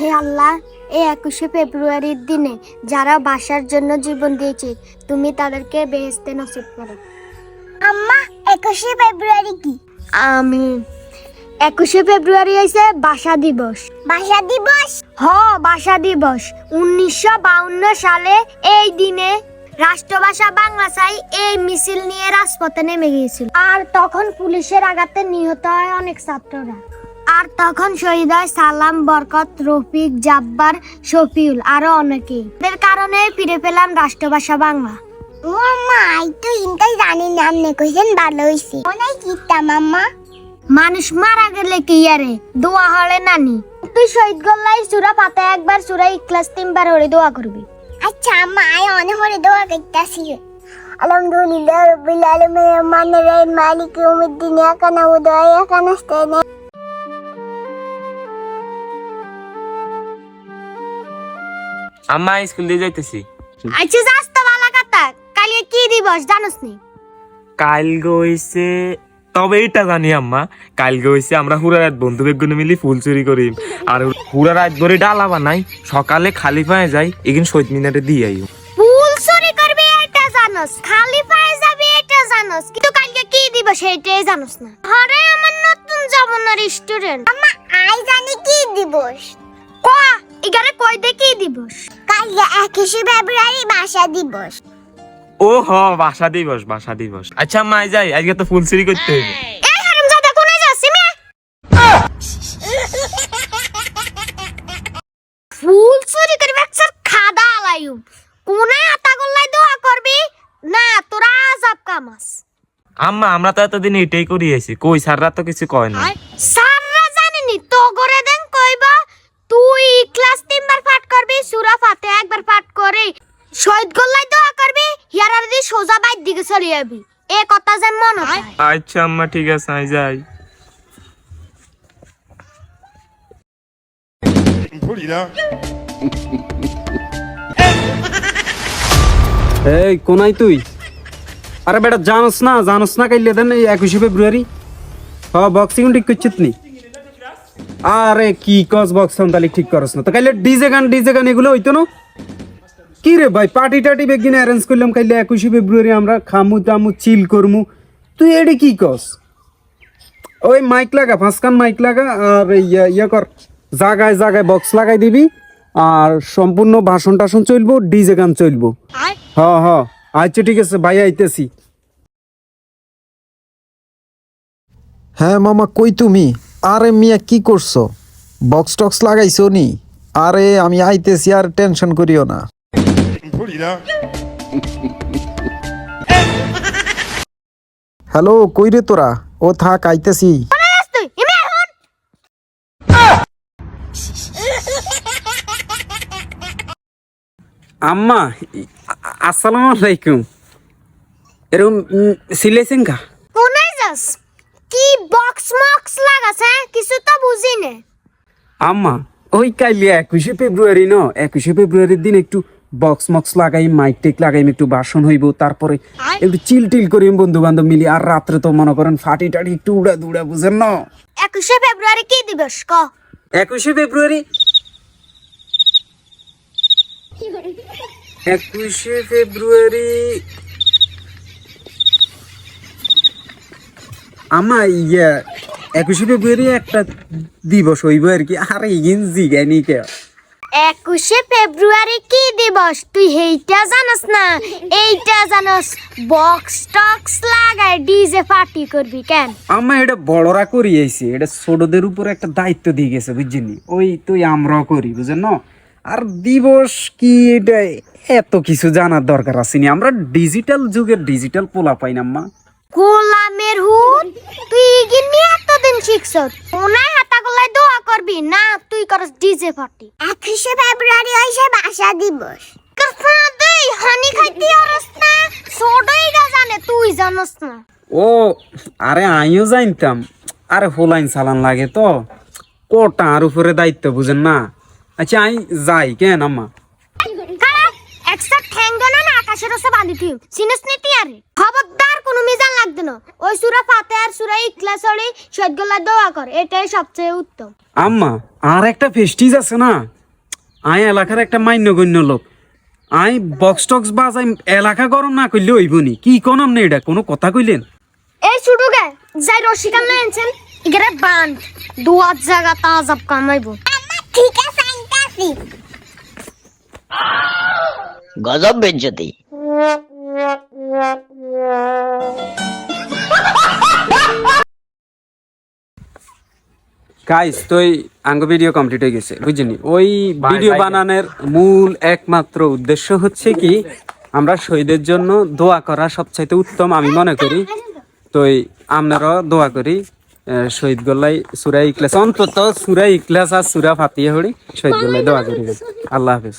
হে আল্লাহ এই একুশে ফেব্রুয়ারির দিনে যারা বাসার জন্য জীবন দিয়েছে তুমি তাদেরকে বেহেস্তে নসিব করো। আম্মা একুশে ফেব্রুয়ারি কি? আমি একুশে ফেব্রুয়ারি হয়েছে বাসা দিবস। বাসা দিবস? হ বাসা দিবস। উনিশশো বাউন্ন সালে এই দিনে রাষ্ট্রভাষা বাংলা চাই এই মিছিল নিয়ে রাজপথে নেমে গিয়েছিল। আর তখন পুলিশের আঘাতে নিহত হয় অনেক ছাত্ররা। আর তখন শহীদ হয় সালাম বরকত রফিক জাব্বার শফিউল আরও অনেকেই। এদের কারণে ফিরে পেলাম রাষ্ট্রভাষা বাংলা। ও আম্মা আই তো জানি না কইছেন ভালো হইছে। অনেক কিতা মাম্মা। মানুষ মারা গেলে কি আরে? দোয়া হলে নানি। তুই শহীদ গল্লাই সুরা পাতা একবার সুরা ইখলাস তিনবার হরে দোয়া করবি। আচ্ছা আম্মা আই অনেক হরে দোয়া করতেছি। আলহামদুলিল্লাহ রহিম মালিক ইয়াউমিদ্দিন ইয়াকা নাবুদু ওয়া ইয়াকা আম্মা স্কুল দিয়ে যাইতেছি। আচ্ছা যাস তো ভালো কথা। কালকে কি দিবস জানোস নি কাল গইছে তবে এটা জানি আম্মা কাল গইছে আমরা হুরা রাত বন্ধু বেগুনে মিলি ফুল চুরি করি আর হুরা রাত ধরে ডালা বানাই সকালে খালি পায়ে যাই এখানে শহীদ মিনারে দিয়ে আই ফুল চুরি করবি এটা জানোস খালি পায়ে যাবি এটা জানোস কিন্তু কালকে কি দিবস এটাই জানোস না। আরে আমার নতুন জমানার স্টুডেন্ট আমা আই জানি কি দিবস। ক? দিবস। কালকে 21 ফেব্রুয়ারি ভাষা দিবস। ও হ বাসা দিবস বাসা দিবস। আচ্ছা আই যাই আজকে তো ফুল চুরি করতে হবে। এই হারামজাদা কোনে যাচ্ছি মে ফুল চুরি করবি স্যার খাদা আলাইউ কোনে আতা গল্লাই দোয়া করবি? না তোরা আজাব কামাস। আম্মা আমরা তো এতদিন এটাই করি আছি কই স্যাররা তো কিছু কয় না সাররা জানেনি তো করে দেন কইবা তুই ক্লাস তিনবার পাঠ করবি সূরা ফাতে একবার পাঠ করে শহীদ গল্লাই দোয়া করবি হিয়ারার দি সোজা বাইর দিকে চলে যাবি এ কথা যেন মনে হয়। আচ্ছা আম্মা ঠিক আছে আই যাই. এই কোনাই তুই? আরে বেটা জানোস না জানোস না কাইলে দেন এই একুশে ফেব্রুয়ারি হ বক্সিং ঠিক করছিস নি? আরে কি কস বক্স তাহলে ঠিক করস না। তো কাইলে ডিজে গান ডিজে গান এগুলো হইতো না? কি রে ভাই পার্টি টার্টি বেগিন অ্যারেঞ্জ করলাম কাইলে একুশে ফেব্রুয়ারি আমরা খামু টামু চিল করমু। তুই এডি কি কস ওই মাইক লাগা ফাঁসকান মাইক লাগা আর ইয়া ইয়া কর জাগায় জাগায় বক্স লাগাই দিবি আর সম্পূর্ণ ভাষণ টাষণ চলবো ডিজে গান চলবো। হ হ আচ্ছা ঠিক আছে ভাই আইতেছি। হ্যাঁ মামা কই তুমি? আরে মিয়া কি করছ? বক্স টক্স লাগাইছো নি? আরে আমি আইতেছি আর টেনশন করিও না। It up. হ্যালো কই রে তোরা? ও থাক আইতেছি। আম্মা আসসালামু আলাইকুম। এরকম সিলেছেন কা? কোনে যাস? কি বক্স মক্স লাগাছে কিছু তো বুঝি নে আম্মা ওই কাইলে একুশে ফেব্রুয়ারি ন? একুশে ফেব্রুয়ারির দিন একটু বক্স মক্স লাগাই মাইক টেক লাগাইম একটু বাসন হইব তারপরে একটু চিল টিল করিম বন্ধু বান্ধব মিলি আর রাত্রে তো মনে করেন ফাটি টাটি একটু উড়া দুড়া বুঝেন না? একুশে ফেব্রুয়ারি কি দিবস ক একুশে ফেব্রুয়ারি? একুশে ফেব্রুয়ারি আমার ইয়া একুশে ফেব্রুয়ারি একটা দিবস হইব আর কি আর ইগিন জিগাইনি কে একুশে ফেব্রুয়ারি কি দিবস? তুই হেইটা জানাস না? এইটা জানাস। বক্স টক্স লাগাই ডিজে পার্টি করবি কেন? আমা এটা বড়রা করি আইছে এটা ছোটদের উপর একটা দায়িত্ব দিয়ে গেছে বুঝছিনি ওই তুই আমরাও করি বুঝেন না? আর দিবস কি এটা এত কিছু জানার দরকার আসেনি আমরা ডিজিটাল যুগের ডিজিটাল পোলা পাই না আম্মা। গোলামের হুদ তুই গিনি এতদিন শিখছ ওনাই হাতা দোয়া করবি? না তুই করস ডিজে পার্টি। একুশে ফেব্রুয়ারি হইছে ভাষা দিবস। তুই হানি খাইতে হরস না ছোটইরা জানে তুই জানস না। ও আরে আমিও জানতাম। আরে হোলাইন সালান লাগে তো। কোটা আর উপরে দায়িত্ব বুঝেন না? আচ্ছা আমি যাই কেন আম্মা? কারা? একসাথে ঠ্যাঙ্গনা না আকাশের রসে বাঁধি তুই সিনস নীতি আরে খবরদার কোনো মিজান লাগবে না। ওই সুরা ফাতে আর সুরা ইখলাস হলে সৈদগুলা দোয়া কর এটাই সবচেয়ে উত্তম। আম্মা আর একটা ফেস্টিজ আছে না? আই এলাকার একটা মান্যগণ্য লোক। আই বক্স টক্স বাজাই এলাকা গরম না করলে হইবনি কি কোন আমনে এটা? কোনো কথা কইলেন? এই ছুটুকে যাই রশিকান লয়েছেন ইগরে বান দুয়ার জায়গা তাজাব কামাইবো আম্মা ঠিক আছে আনতাছি গজব বেজ্জতি। গাইস তুই আঙ্গ ভিডিও কমপ্লিট হয়ে গেছে বুঝলি ওই ভিডিও বানানোর মূল একমাত্র উদ্দেশ্য হচ্ছে কি আমরা শহীদের জন্য দোয়া করা সবচাইতে উত্তম আমি মনে করি। তো আপনারাও দোয়া করি শহীদ গোল্লাই সুরা ইকলাস অন্তত সুরা ইকলাস আর সুরা ফাতিয়ে হরি শহীদ গোল্লাই দোয়া করি। আল্লাহ হাফিজ।